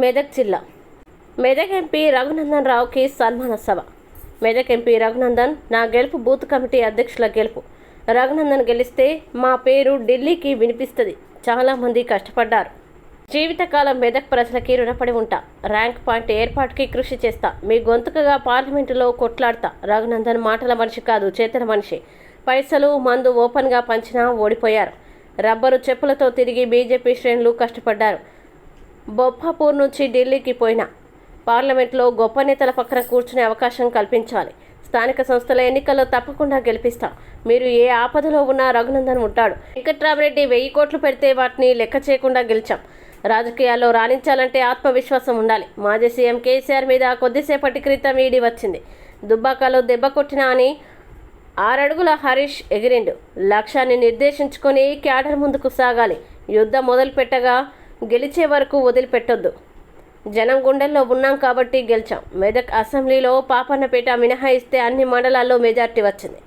మెదక్ జిల్లా. మెదక్ ఎంపీ రఘునందన్ రావుకి సన్మాన సభ. మెదక్ ఎంపీ రఘునందన్ నా గెలుపు బూత్ కమిటీ అధ్యక్షుల గెలుపు. రఘునందన్ గెలిస్తే మా పేరు ఢిల్లీకి వినిపిస్తుంది. చాలామంది కష్టపడ్డారు. జీవితకాలం మెదక్ ప్రజలకి రుణపడి ఉంటా. ర్యాంక్ పాయింట్ ఏర్పాటుకి కృషి చేస్తా. మీ గొంతుకగా పార్లమెంటులో కొట్లాడతా. రఘునందన్ మాటల మనిషి కాదు చేతన మనిషి. పైసలు మందు ఓపెన్గా పంచినా ఓడిపోయారు. రబ్బరు చెప్పులతో తిరిగి బీజేపీ శ్రేణులు కష్టపడ్డారు. బొప్పాపూర్ నుంచి ఢిల్లీకి పోయినా. పార్లమెంట్లో గొప్ప నేతల పక్కన కూర్చునే అవకాశం కల్పించాలి. స్థానిక సంస్థల ఎన్నికల్లో తప్పకుండా గెలిపిస్తాం. మీరు ఏ ఆపదలో ఉన్నా రఘునందన్ ఉంటాడు. వెంకట్రామరెడ్డి వెయ్యి కోట్లు పెడితే వాటిని లెక్క చేయకుండా గెలిచాం. రాజకీయాల్లో రాణించాలంటే ఆత్మవిశ్వాసం ఉండాలి. మాజీ సీఎం కేసీఆర్ మీద కొద్దిసేపటి క్రితం ఈడీ వచ్చింది. దుబ్బాకలో దెబ్బ కొట్టినా అని ఆరడుగుల హరీష్ ఎగిరిండు. లక్ష్యాన్ని నిర్దేశించుకొని క్యాడర్ ముందుకు సాగాలి. యుద్ధం మొదలు పెట్టగా గెలిచే వరకు వదిలిపెట్టొద్దు. జనం గుండెల్లో ఉన్నాం కాబట్టి గెలిచాం. మెదక్ అసెంబ్లీలో పాపన్నపేట మినహాయిస్తే అన్ని మండలాల్లో మెజార్టీ వచ్చింది.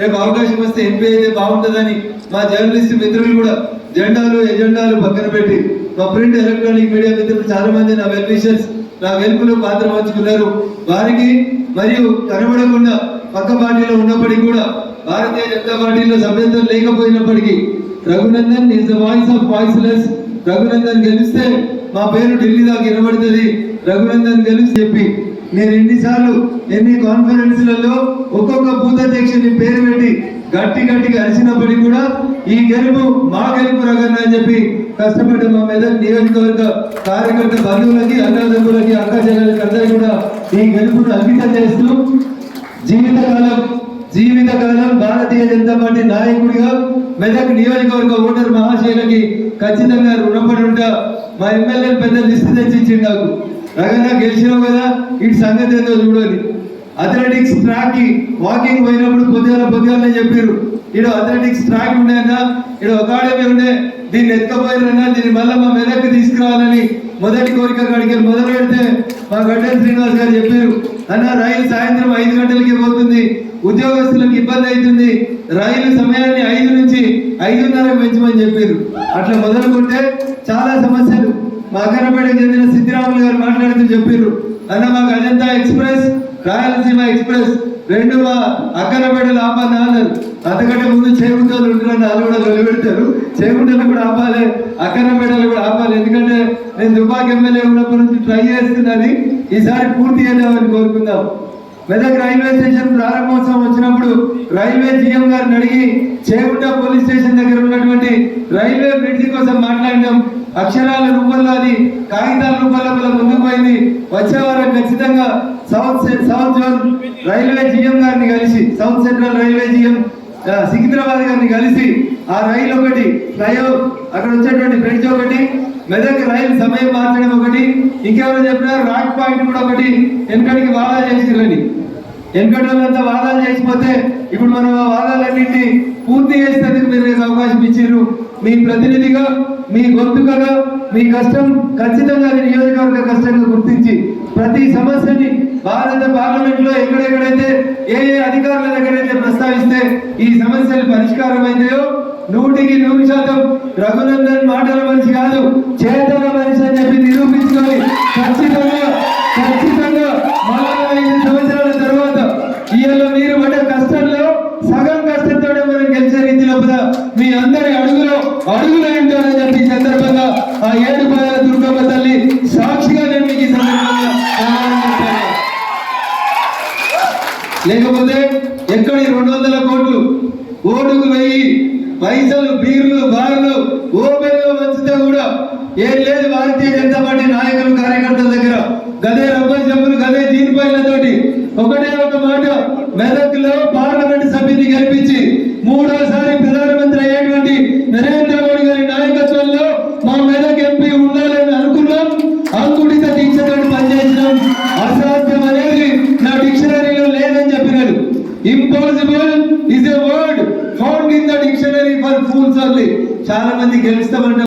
రేపు అవకాశం వస్తే ఎంపీ అయితే బాగుంటుందని మా జర్నలిస్ట్ మిత్రులు కూడా జెండాలు ఎజెండాలు పక్కన పెట్టి మా ప్రింట్ ఎలక్ట్రానిక్ మీడియా మిత్రులు చాలా మంది నా వెల్విషన్స్ నా వెలుపులో పాత్ర పంచుకున్నారు. వారికి మరియు కనబడకుండా పక్క పార్టీలో ఉన్నప్పటికీ కూడా భారతీయ జనతా పార్టీలో సభ్యత్వం లేకపోయినప్పటికీ Raghunandan is the voice of voiceless Raghunandan గెలిస్తే మా పేరు ఢిల్లీ దాకా వినబడుతుంది. రఘునందన్ గెలిచి చెప్పి నేను ఎన్నిసార్లు ఎన్ని కాన్ఫరెన్స్లలో ఒక్కొక్క బూత్ అధ్యక్షుని పేరు పెట్టి గట్టి గట్టిగా అరిచినప్పటికీ కూడా ఈ గెలుపు మా గెలుపు రగన్న అని చెప్పి కష్టపడ్డ మా మీద నియోజకవర్గ కార్యకర్త బంధువులకి అన్నదమ్ములకి అక్క చెల్లెలకి అందరికీ కూడా ఈ గెలుపును అంకితం చేస్తూ జీవితకాలం జీవితకాలం భారతీయ జనతా పార్టీ నాయకుడిగా మెదక్ నియోజకవర్గ ఓటర్ మహాశయులకి ఖచ్చితంగా రుణపడి ఉంటా మా ఎమ్మెల్యే పెద్ద లిస్ట్ తెచ్చి నాకు. రగన గెలిచినావు కదా ఇటు సంగతి ఏదో చూడాలి. అథ్లెటిక్స్ ట్రాక్కి వాకింగ్ పోయినప్పుడు పొద్దుగాల పొద్దుగాలనే చెప్పారు ఇడు అథ్లెటిక్స్ ట్రాక్ ఉండేనా ఇడు అకాడమీ ఉండే దీన్ని ఎత్తుకపోయినా దీన్ని మళ్ళీ మా మెదక్కి తీసుకురావాలని మొదటి కోరిక కాడికి మొదలు పెడితే మా గడ్డ శ్రీనివాస్ గారు చెప్పారు అన్న రైలు సాయంత్రం ఐదు గంటలకి పోతుంది. ఉద్యోగస్తులకు ఇబ్బంది అవుతుంది. రైలు సమయాన్ని ఐదు నుంచి ఐదున్నర పెంచమని చెప్పారు. అట్లా మొదలుకుంటే చాలా సమస్యలు. మా అగ్గరపేటకు చెందిన సిద్ధిరాములు గారు మాట్లాడుతూ చెప్పారు. అన్న మాకు అజంతా ఎక్స్ప్రెస్ రాయలసీమ ఎక్స్ప్రెస్ రెండు మా అక్కనపేటలు ఆపాలి అన్నారు. అంతకంటే ముందు చేకుంటలు ఉంటారని వాళ్ళు కూడా నిలబెడతారు చేకుంటలు కూడా ఆపాలి అక్కనపేటలు కూడా ఆపాలి. ఎందుకంటే నేను దుబాక్ ఎమ్మెల్యే ఉన్నప్పటి నుంచి ట్రై చేస్తున్నాను ఈసారి పూర్తి చేద్దామని కోరుకుందాం. మెదక్ రైల్వే స్టేషన్ ప్రారంభోత్సవం వచ్చినప్పుడు రైల్వే జీఎం గారిని అడిగి చేగుంట పోలీస్ స్టేషన్ దగ్గర ఉన్నటువంటి రైల్వే బ్రిడ్జి కోసం మాట్లాడినాం. అక్షరాల రూపంలో అది కాగితాల రూపంలో మన ముందుకు పోయింది. వచ్చే వారం ఖచ్చితంగా south south zone railway GM గారిని కలిసి south central railway GM Secunderabad గారిని కలిసి ఆ రైలు ఒకటి ఫ్లైఓవర్ అక్కడ వచ్చేటువంటి బ్రిడ్జ్ ఒకటి మెదక్ రైలు సమయం మార్చడం ఒకటి. ఇంకెవరో చెప్పినారు రాక్ పాయింట్ కూడా ఒకటి. వెనకడికి వాదా చేసిరని వెనకటంతా వాదాలు చేసిపోతే ఇప్పుడు మనం ఆ వాదాలన్నింటినీ పూర్తి చేసేందుకు మీరు అవకాశం ఇచ్చారు మీ ప్రతినిధిగా మీ గొంతుకగా మీ కష్టం ఖచ్చితంగా నియోజకవర్గ కష్టంగా గుర్తించి ప్రతి సమస్యని భారత పార్లమెంట్లో ఎక్కడెక్కడైతే ఏ ఏ అధికారుల దగ్గరైతే ప్రస్తావిస్తే ఈ సమస్యలు పరిష్కారం అయితాయో నూటికి నూరు శాతం రఘునందన్ మాటల మనిషి కాదు చేతల మనిషి అని చెప్పి నిరూపించుకొని ఖచ్చితంగా ఖచ్చితంగా మళ్ళా ఐదు సంవత్సరాల తర్వాత ఇవాళ మీరు పడే కష్టంలో సగం కష్టంతో మనం గెలిచే రీతి లోపల మీ అందరి అడుగులో అడుగులు ఏంటోనని చెప్పి ఈ సందర్భంగా ఆ ఏడు పాయల దుర్గమ్మ తల్లి సాక్షిగా నేను మీకు ఈ సందర్భంగా లేకపోతే ఎక్కడి రెండు వందల కోట్లు? ఓటుకు వెయ్యి పైసలు బీర్లు బాగా ఏం లేదు భారతీయ జనతా పార్టీ నాయకులు కార్యకర్తల దగ్గర. గదే రబ్బర్ చెప్పులు గదే జీడిపాయలతోటి ఒకటే ఒక మాట మెదక్లో పార్లమెంట్ సభ్యుని గెలిపించి మూడోసారి ప్రధానమంత్రి అయ్యేటువంటి నరేంద్ర మోడీ గారి నాయకత్వంలో మా మెదక్ ఎంపీ ఉండాలని అనుకున్నాం. అంకుడిత దీక్షతోటి పనిచేసినాం. అసాధ్యం అనేది నా డిక్షనరీలో లేదని చెప్పినారు impossible is a word found in the dictionary for fools only చాలా మంది గెలుస్తామంటే